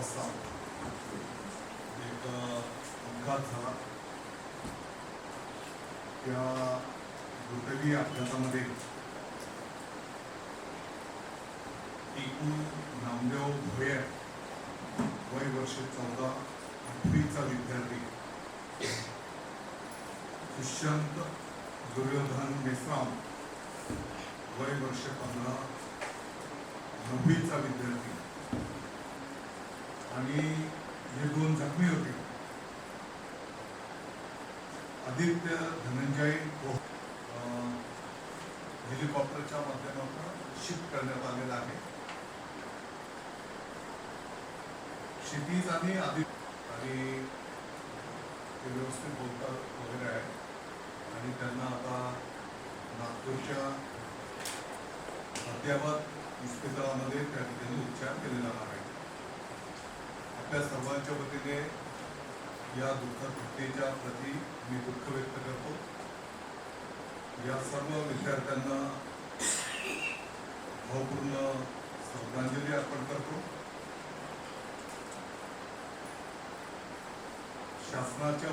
वाजता एक अपघात झाला त्या दुर्दैवी अपघातामध्ये एकूण नामदेव भोयर वय वर्ष चौदा आठवीचा विद्यार्थी दुष्यंत दुर्योधन मेश्राम वय वर्ष पंधरा नववीचा विद्यार्थी आणि हे दोन जखमी होते. आदित्य धनंजय अं, हेलिकॉप्टरच्या माध्यमातून शिफ्ट करण्यात आलेला आहे. क्षितिज आणि आदित्य आणि ते व्यवस्थित बोलतात वगैरे आहे आणि त्यांना आता नागपूरच्या अद्यावत इस्पितळामध्ये त्या ठिकाणी उपचार केले जाणार आहे. आपल्या सर्वांच्या वतीने या दुःखद घटनेच्या प्रती मी दुःख व्यक्त करतो. या सर्व विद्यार्थ्यांना भावपूर्ण श्रद्धांजली अर्पण करतो. शासनाच्या